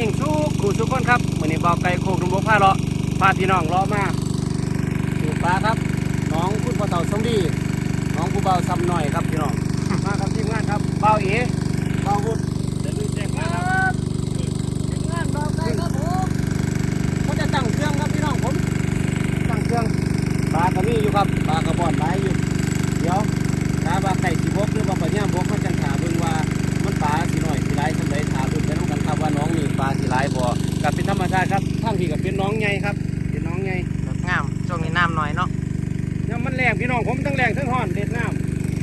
ยิ่งสู้กูสุกคนครับวันนี้บอกไก่โคกนุ่มบกพาเลาะพาพี่น้องเลาะมาดูปลาครับน้องคุณพ่อเต่าสมดีน้องผู้เบาซ้ำหน่อยครับพี่น้องมาครับทีมงานครับเบาเอ๋เบาวุฒเดี๋ยวดูแจ้งมาครับทีมงานเบาไก่ครับผมเขาจะตั้งเครื่องครับพี่น้องผมตั้งเครื่องปลากระมีอยู่ครับปลากระบอนหลายอยู่เดี๋ยวถ้าว่าไก่สีบกหรือว่าปลาเนี่ยบกเขาจังถามเบิ่งว่ามันปลาสีหน่อยสีไรสันใดถามเบิ่งไป น้องกันครับ ว่าน้องมีปลาสีไรบ่กับเป็นธรรมชาติครับทั้งที่กับเป็นน้องใหญ่ครับ เป็นน้องใหญ่แบบงามช่วงนี้น้ำน้อยเนาะเนี่ยมันแรงพี่น้องผมทั้งแรงทั้งห่อนเด็ดน้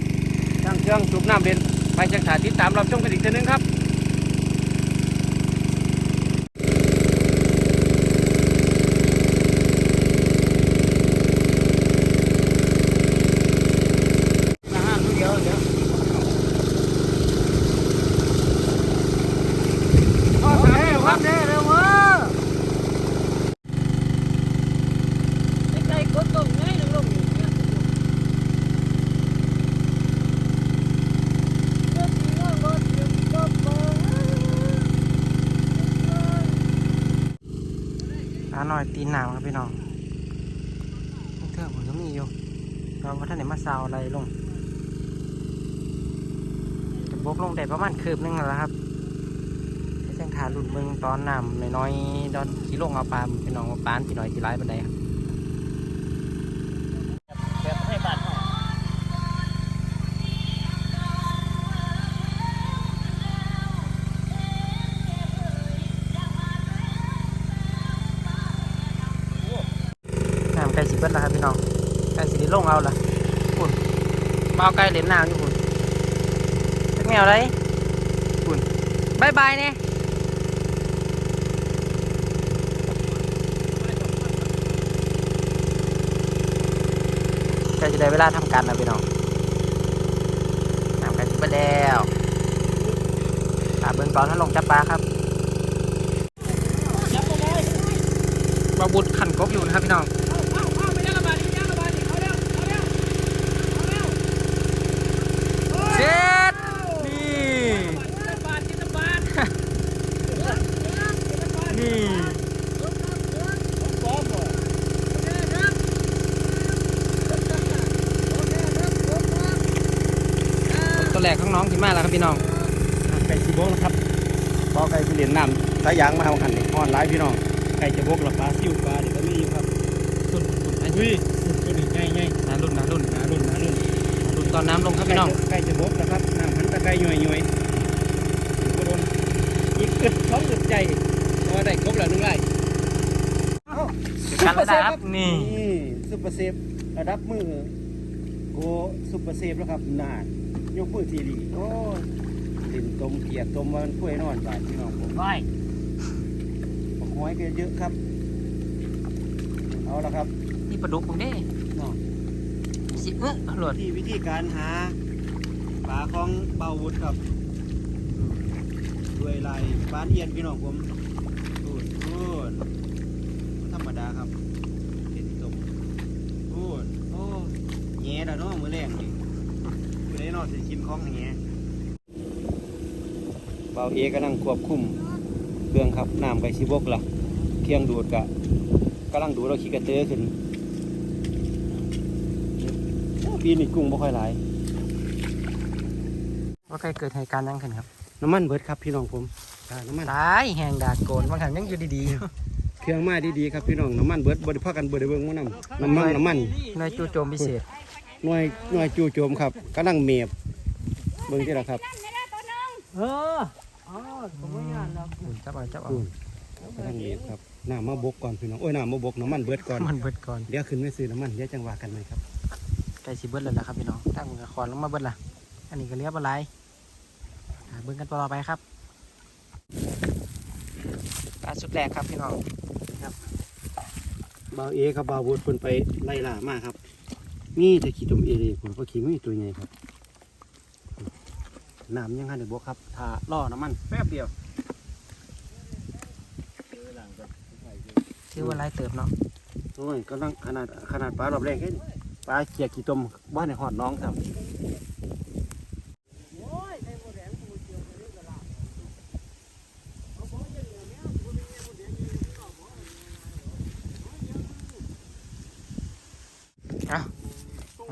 ำตั้งเครื่องสูบน้ำเด่นไปจังถาติดตามรับชมกันอีกทีนึงครับนะฮะเดี๋ยวเดี๋ยวอ๋อสามเร็วครับ เด้เร็วเว้อใตรงง่ายลงลงรถที่ว่านหน่อยตีนหนาวครับพี่น้องเทือกผมก็มีอยู่เราว่าท่านไหนมาซาวอะไรลงจะบกลงได้ประมาณคืบหนึงแล้วครับไปจังขาหลุ่นเบิ่งตอนนำน้อยๆดอนขี่ลงเอาปลาพี่น้องว่าปลาพี่น้อยที่ร้ายบันไดครับ เบิดแล้วครับพี่น้องไก่สิได้ลงเอาล่ะปุ่นมาเอาไก่เหล็มน้ำอยู่ปุ่นเป็นแมวไรปุ่นบายบายเนี่ยใกล้จะได้เวลาทำการแล้วพี่น้องน้ำไก่สิเบิดแล้วตาเบิ่งตอนท่านลงจับปลาครับจับไปเลยบาบุดขันกบอยู่นะครับพี่น้อง เอาเอาเอาไปยังระบาดยังระบาดเอาเร็วเอาเร็วเอาเร็ว เช็ดนี่ บาทจิตบาท นี่ พร้อมบ่ ตัวแรกของ น้องกินมาแล้วครับพี่น้องไก่สิบกนะครับพอไก่สิเหรียญน้ำสายยางมาเอาหันนี่อ่อนหลายพี่น้อง ไก่จะบกหรือปลาซิวปลาเดี๋ยวก็มีอยู่ครับรุ่นรุ่นไอ้อุ้ยตัวนี้ใหญ่ใหญ่นารุ่นนารุ่นหนารุ่นหนารุ่นรุ่นตอนน้ำลงครับพี่น้อง ไก่จะบกนะครับน้ำหันตะไก่ย่อยย่อยก็โดนอีกอึดท้องอึดใจเพราะว่าได้ครบแล้วหนึ่งไร่กันแล้วนะครับนี่นี่ซุปเปอร์เซฟระดับมือโกซุปเปอร์เซฟแล้วครับนาน ยกมือทีดีโอ้ยดินตมเกียกตมว่ามันกล้วยนอนบาดพี่น้องผมไปบักหอยก็เยอะครับ เอาละครับนี่ปลาดุกผมเด้เนาะสิเออหลวดที่วิธีการหาปลาของเบาวุฒครับด้วยลายปานเอียนพี่น้องผมพูดพูดบ่ธรรมดาครับเห็นตมพูดโอ้แง่แล้วเนาะมือแรงนี่ มือได้เนอสิกินของแง่เบาเอกำลังควบคุมเครื่องครับน้ำไก่ชิบกล่ะเครื่องดูดกะกำลังดูดเราขี้กระเตื้อขึ้นโอ้ปีนี้กุ้งบ่ค่อยหลายว่าใครเกิดเหตุการณ์ยังขึ้นครับ น้ำมันเบิดครับพี่น้องผมอ่าน้ำมันตายแหงดากโกนบางครั้งยังอยู่ดีเครื่องมาดีๆครับพี่น้องน้ำมันเบิดบ่ได้พากันเบิดได้เบิ่งมื้อน้ำน้ำมันน้ำมันๆหน่วยจู่โจมพิเศษ หน่วยหน่วยจู่โจมครับกำลังเมบเบิ่งที่ละครับเอออ๋อผมไม่งานแล้วจับเอาจับเอาอืมกำลังเมบครับน้ำมาบกก่อนพี่น้องโอ้ยน้ำมาบกน้ำมันเบิดก่อนมันเบิดก่อนเดี๋ยวขึ้นไปซื้อน้ำมันเดี๋ยวจังว่ากันไหมครับใกล้สิเบิดแล้วล่ะครับพี่น้องตั้งมือคอนลงมาเบิดละอันนี้ก็เรียบอะไรหาเบิ่งกันต่อไปครับปลาสุดแรกครับพี่น้องบ่าวเอครับบ่าววุฒเพิ่นไปไล่ล่ามาครับ มีแต่ขี้ตมเอเลยผมก็ขี้มีตัวใหญ่ครับน้ำยังหันได้บกครับถ้าล่อน้ำมันแป๊บเดียวชื่อว่าไรเติบเนาะโอ้ยกำลังขนาดขนาดปลารอบแรกแค่นี้ปลาเขียดกี่ตมบ้านในหอดน้องครับ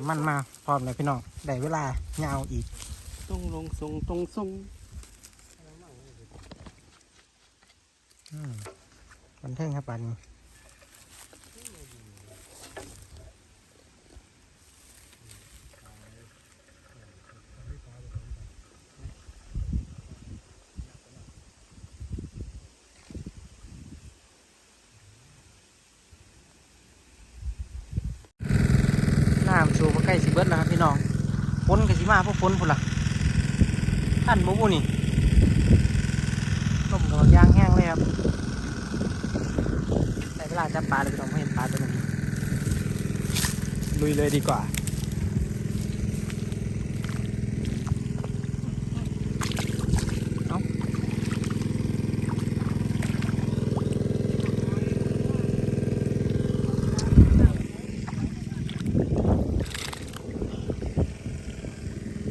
มันมาพร้อมเลยพี่น้องได้เวลาเงาวอีกตรงลงทรงตรงทรงอืมบันเทิงครับปันนี้ น้ำชูมาใกล้สิเบิดแล้วครับพี่น้องฝนกับสิมาพวกฝนพุ่นล่ะท่านบุบุนี่ลมกำลังย่างแห้งเลยครับแต่เวลาจับปลาเลยพี่น้องไม่เห็นปลาตัวนี้ลุยเลยดีกว่า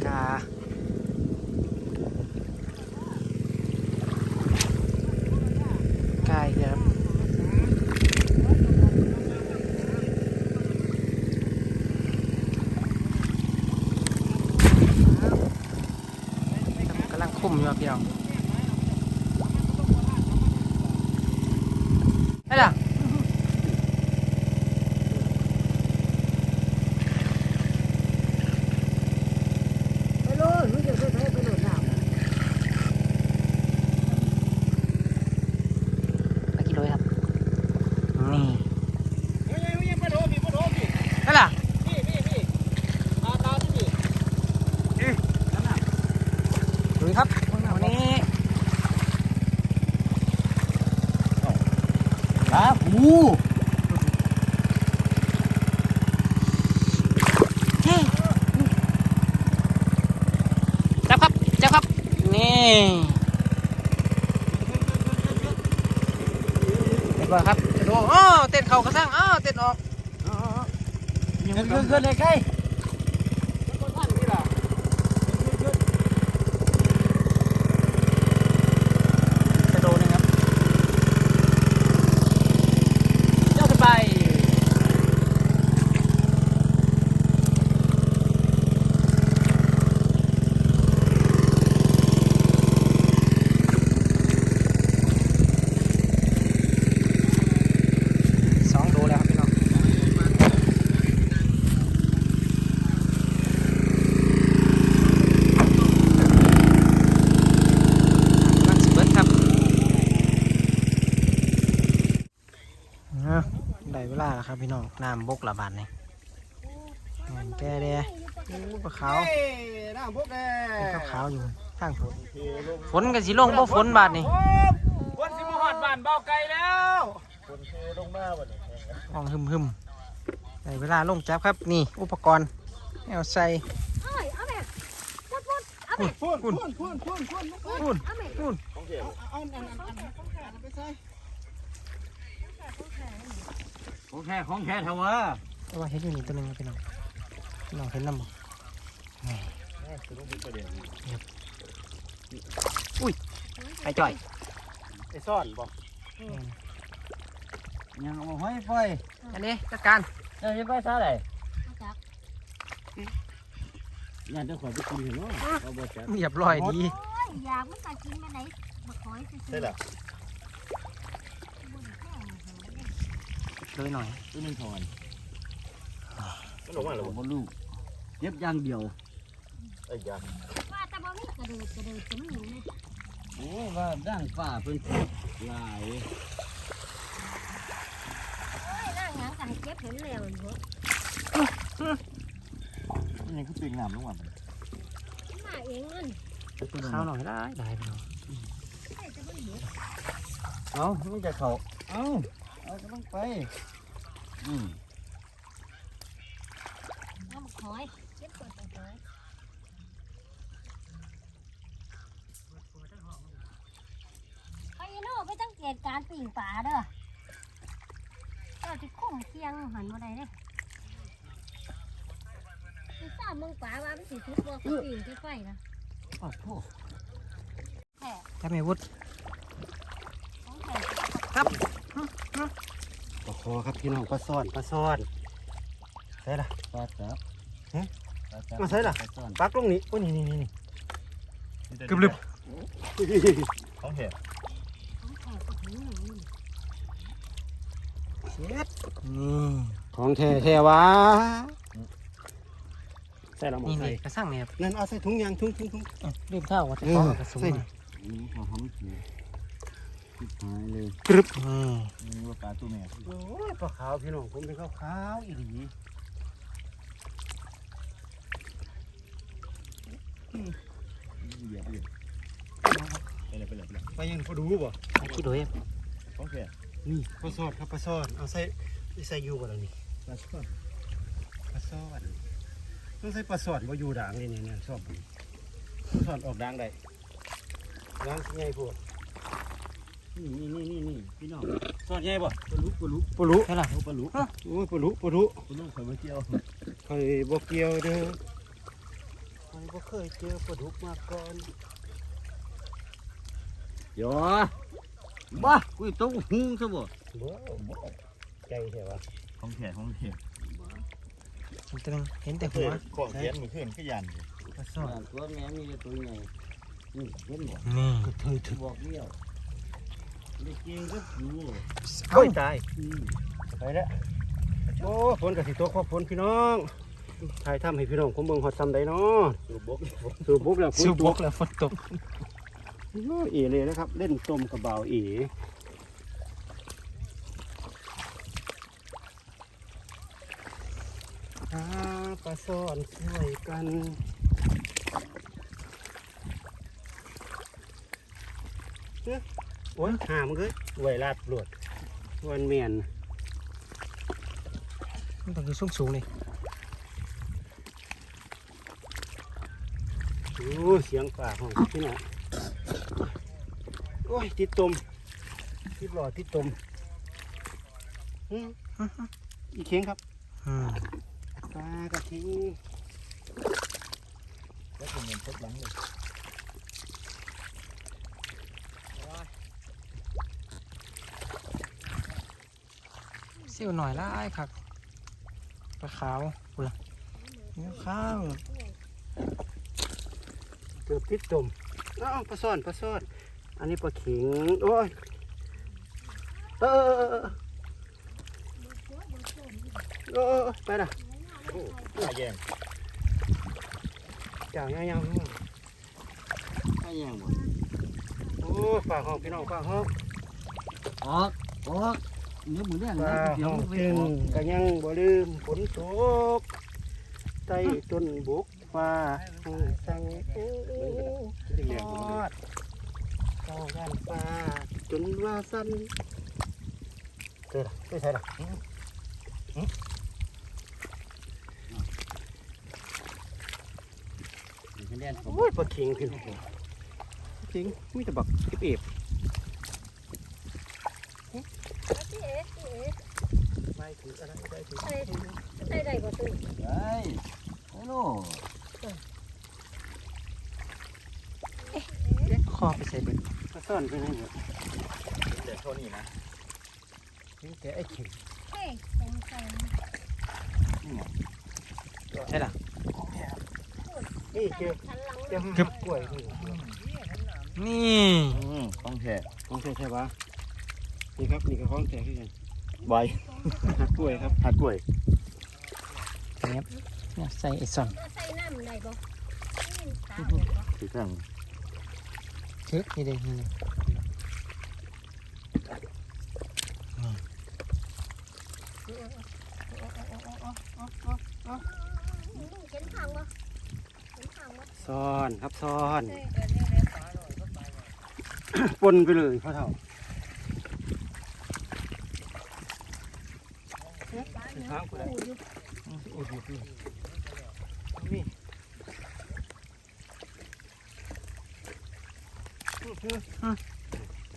กากาอีกแล้วครับ กำลังคุ้ มอยู่ครับพี่น้องได้ละ ไปเลยรู้จะไปไปไปโหลดน้ ตะกิโลครับ นี่ เฮ้ยเฮ้ยมาโดพี่มาโดพี่ ได้ละ พี่พี่พี่ตาตาที่พี่ ลุยครับวันนี้ ตาหู เฮ้จับครับ จับครับ นี่เรียบร้อยครับจะดูอ้อ เต้ากระซังอ้อเต้นออกเงินเงินขึ้นเลยใกล้ะโดนนะครับย่อขึ้นไป สองโดแล้วครับพี่น้องกำลังสิเบิดครับอะได้เวลาแล้ว ครับพี่น้องน้ำบกละบาทนี่งานแก่เด้โอ้ปลาขาวเฮ้ยน้ำพวกแกเป็นขาวๆอยู่ทางฝนฝนกันสิลงบ่ฝนบาทนี่วันสิมาหอดบ้านเบาไกลแล้วห้องหึมหึมๆได้เวลาลงจับครับนี่อุปกรณ์ให้เอาใส่ำเอาเอาแม่พูดพูดเอาแม่พูนพูนพูนพูนพูนนู่นเอาแม่นู่นเอาอันอันอันไปใส่ ของแท้ของแท้เถอะวะแต่ว่าเห็นอยู่นี่ตัวหนึงครับพี่น้องพี่น้องเห็นน้ำบ่นี่ครับอุ้ยไปจ่อยไอ้ซ่อนบ่แม่นยังเอาห้อยไฟอันนี้จัดการเอ้ยไปซะเลยเอาจักงานเจ้าของไปกินเนาะเอาบ่จัดเรียบร้อยดีโอ้ยอยากมันจะกินไปไหนมาขอยซื้อใช่ล่ะ เลยหน่อยตัวนึงถอนมันออกมาแล้วบ่ลูกเย็บอย่างเดียวไอ้ยาว่าแต่บ่มีกระเดิดกระเดิดจะไม่อยู่เลยโอ้ว่าด่างฟ้าเพิ่นหลายโอ้ยนั่งหยังกันเจ็บเห็นแล้วเหรอนี่คือปิงน้ำลงมามาเองมันข้าวหน่อยได้ได้พี่น้องใช่จะไม่เหลือเอามันจะเข้าเอา เอาก็ต้องไปอืมเอามาขอยเจ็บปวดขอยไอ้โน่ไปตั้งเกตการปิ่งป่าเด้อเจ้าที่คุ้มเคียงหันมาได้เด้อคือทราบมึงป่าว่ามันสิทุกตัวปิ่งที่ไฟนะโอ้โหแท้ถ้าไม่วุฒของแท้ ปลาคอครับพี่น้องปลาซ่อนปลาซ่อนใช่ล่ะปลาจับมาใส่ล่ะปักลงนี่โอ้ยนี่นี่นี่กึบลึบของเห็ดของแขกกับหนูหนูนี่ของแท้แท้วะใส่ละหมอนี่ใส่นี่กระสังเนี่ยครับนั่นเอาใส่ถุงยางถุงถุงถุงอะลืมเท่าว่าจะเออขอกระสุนใส่มาพอหอม หูหายเลยกรึบนี่นี่ว่าปลาตัวแม่โอ้ยปลาขาวพี่น้องผมเป็นขาวขาวๆอีหลีเหยียบเลยไปเลยไปเลยไปเลยไปยังพอดูบ่ไอ้ขี้โดยของเห็ดนี่ปลาซอดครับปลาซอดเอาใส่ใส่อยู่บ่ล่ะนี่ปลาช่อนปลาซอดต้องใส่ปลาซอดบ่อยู่ด่างนี่นี่เนี่ยชอบมันปลาซอดออกด่างได้ด่างสิใหญ่พวก นี่นี่นี่นี่นี่พี่น้องซอดใหญ่บ่ปลาลุกปลาลุกปลาลุใช่ล่ะเอาปลาลุกโอ้ยปลาลุปลาลุปลาลุกเคยมาเที่ยวเคยบ่เกี่ยวเด้อเคยบ่เคยเจอปลาดุกมาก่อนเดี๋ยวบ้ากูต้องหุงซะบ่บ่ใจแท้วะของเห็ดของเห็ดมันตึงเห็นแต่หัวของเห็ดมือขึ้นขยันปลาซอดตัวแม่มีตัวใหญ่นี่เห็นบ่นี่เคยถึงบอกเลี้ยว เด็กเก่งก็อยู่โอ้ยตายไปแล้วโอ้ฝนกับสิตกพอฝนพี่น้องถ่ายทำให้พี่น้องผมเบิ่งฮอดซ้ำใดเนาะอยู่บกสูบบุกแล้วฝนสูตบกกแล้วฝนตกโอ้เอเลยนะครับ เล่นต้มกับบ่าวเอหาปลาซ่อนช่วยกันเอ๊ะ โอ้ยหามนเลยไวลาดปลวดวันเมียนมันต้องอยู่สูงสูงๆเลยโอ้เสียงป่าของพี่น้องโอ้ยติดตมติดหลอดติดตมอืมอีเข่งครับอืมปลากระทิงแล้วเป็นเงินทดหลังเลย เสี้ยวหน่อยละไอ้ครับปลาขาวกูละเนื้อข้าวเกือบติดตมอ้าวปลาซ่อนปลาซ่อนอันนี้ปลาเข็งโอ้ยเออเออเออเออเออไปละโอ้ปลาแยงจ่างยังปลาแยงบ่โอ้ฝากห้องพี่น้องฝากห้องออกออก เนื้อหมูแดงฝานะกเดี๋ยห้วองไปจึงออกก็ยังบ่ลืมฝนตกใต้ต้นบุกฟ้าให้สั่งโอ้ทอดเจ้าด้านฟ้าจนว่าสั้นเจอละไปใช่ละคะแนนผมโอ้ยปลาเข็งพี่น้องปลาเข็งมีแต่บักเอฟเอฟ พี่เอ๋พี่เอ๋ ไม่ถือไรไม่ได้ถือใส่ได้บ่ตุ้ยไอ้โอ้โหคอไปใส่เบ็ดก็ซ่อนไปให้หมดเดี๋ยวเท่านี้นะนี่แต่ไอ้เข็งเฮ้ยใส่ใส่ใช่ล่ะนี่เจอเจอครัหับกล้วยนี่นี่อืมของแท้ของแท้ใช่ปะนี่ครับนี่ก็ของแท้ที่กัน ใบหักกล้วยครับหัดกล้วยเนี่ยเนี่ยใส่ไอซอนใส่น้ำได้บ่นี่ตาคือข้างเช็คนี่เด้นี่เด้เห็นทางบ่เห็นทางบ่ซ่อนครับซ่อนเฮ้ยเดี๋ยวนี้เลยปลาหน่อยก็ไปปนไปเลยพ่อเฒ่า ปลาเนื้อทางกูได้ปูอยู่อ้โหนี่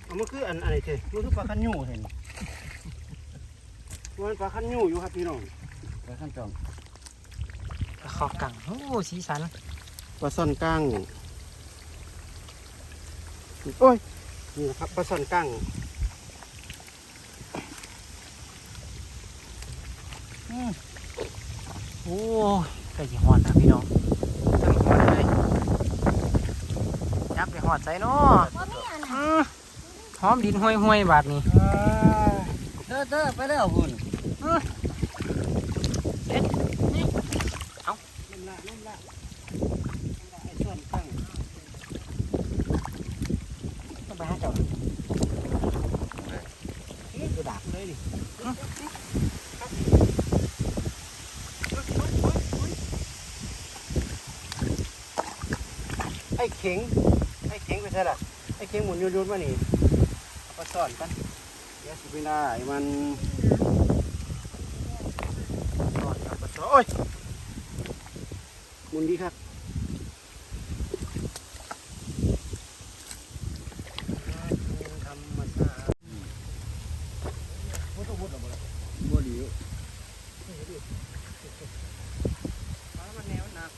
เอามันคืออันอะไรเถอะมันคือปลาคันยูเห็นมันปลาคันยูอยู่ครับพี่น้องไปขั้นจองปลาขอบกังโอ้สีสันปลาซ่อนกั้งโอ้ยนี่นะครับปลาซ่อนกั้ง โอ้ล้สิหอดนะพี่น้องเริ่มหอดเลยยับไปหอดใส่เนาะบ่มีอันน่ะอื้อหอมดินห้วยห้วยๆบาดนี้เด้อเด้อไปแล้วคุณเด็ดนี่เอานุ่มละนุ่มละไอ้ส่วนตั้งต้องไปหาเจ้านี่กูดักเลยดิ เข็งไอ้เข็งไปใช่ละไอ้เข็งหมุนยุนๆมานี่เอาไปซ่อนกันเดี๋ยวสิไม่ได้มันโอ้ยหมุนดีครับธรรมชาติบ่ดีมันแนวหนัก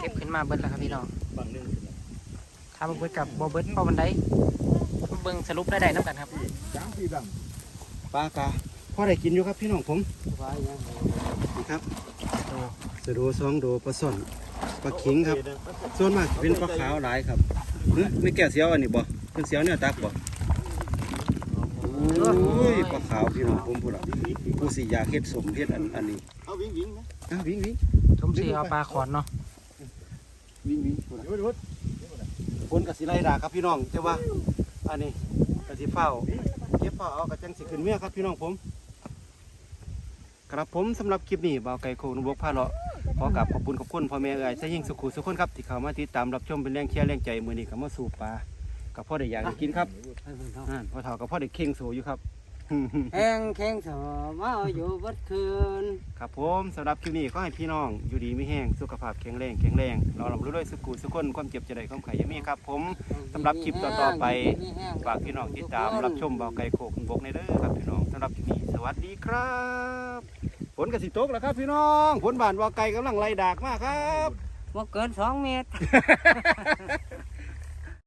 เก็บขึ้ นมาเบิดแล้วครับพี่น้องฝั่งหนึงถ้าบ่เบิดกับบ่เบิดพอบันไดเบิ่งสรุปได้ได้น้ำกันครับสามสี่บังปลากาพ่อได้กินอยู่ครับพี่น้องผมนี่ครับสะโดสองโดปลาซ่อนปลาเข็งครับ ส่วนมากสิเป็นปลาขาวหลายครับเฮ้ยไม่แก่เสียวอันนี้บ่เป็นเสียวเนี่ยตักบ่โอ้ยปลาขาวพี่น้องผมพูดละกูสิอยากเฮ็ดสมเฮ็ดอันอันนี้เอาวิ่งวิ่งนะอ้าววิ่งวิ่งสมศรีเอาปลาขอนเนาะ วิ่งวิ่งพูดละเดี๋ยวเดี๋ยวคนกับสิไลด่าครับพี่น้องแต่ว่า อันนี้กสิเฝ้าเก็บเฝ้าเอากระจังสิขึ้นเมียครับพี่น้องผม ครับผมสำหรับคลิปนี้บ่าวไก่โคกนบกพาเลาะขอกราบขอบคุณขอบคุณพ่อแม่เอ๋ยใส่ยิ่งสุขุสุขคนครับที่เข้ามาติดตามรับชมเป็นแรงเชียร์แรงใจมือนี้ก็มาสู่ปลากับพ่อได้อยากได้กินครับอ่าพ่อเฒ่ากับพ่อได้เข่งโซอยู่ครับ แห้งแข็งสอมาเอาอยู่บัดคืน ครับผมสำหรับคลิปนี้ก็ให้พี่น้องอยู่ดีไม่แห้งสุขภาพแข็งแรงแข็งแรงเราลำรู้ด้วยสุขุสุขคนความเจ็บจะได้ความไข่อยามีครับ ผมสำหรับคลิปต่อๆไปฝากพี่น้องติดตามรับชมเบาไก่โขกบกในเด้อครับพี่น้องสำหรับคลิปนี้สวัสดีครับฝนกระสิตกแล้วครับ พี่น้องฝนบานเบาไก่กำลังไล่ดากมากครับว่าเกินสองเมตร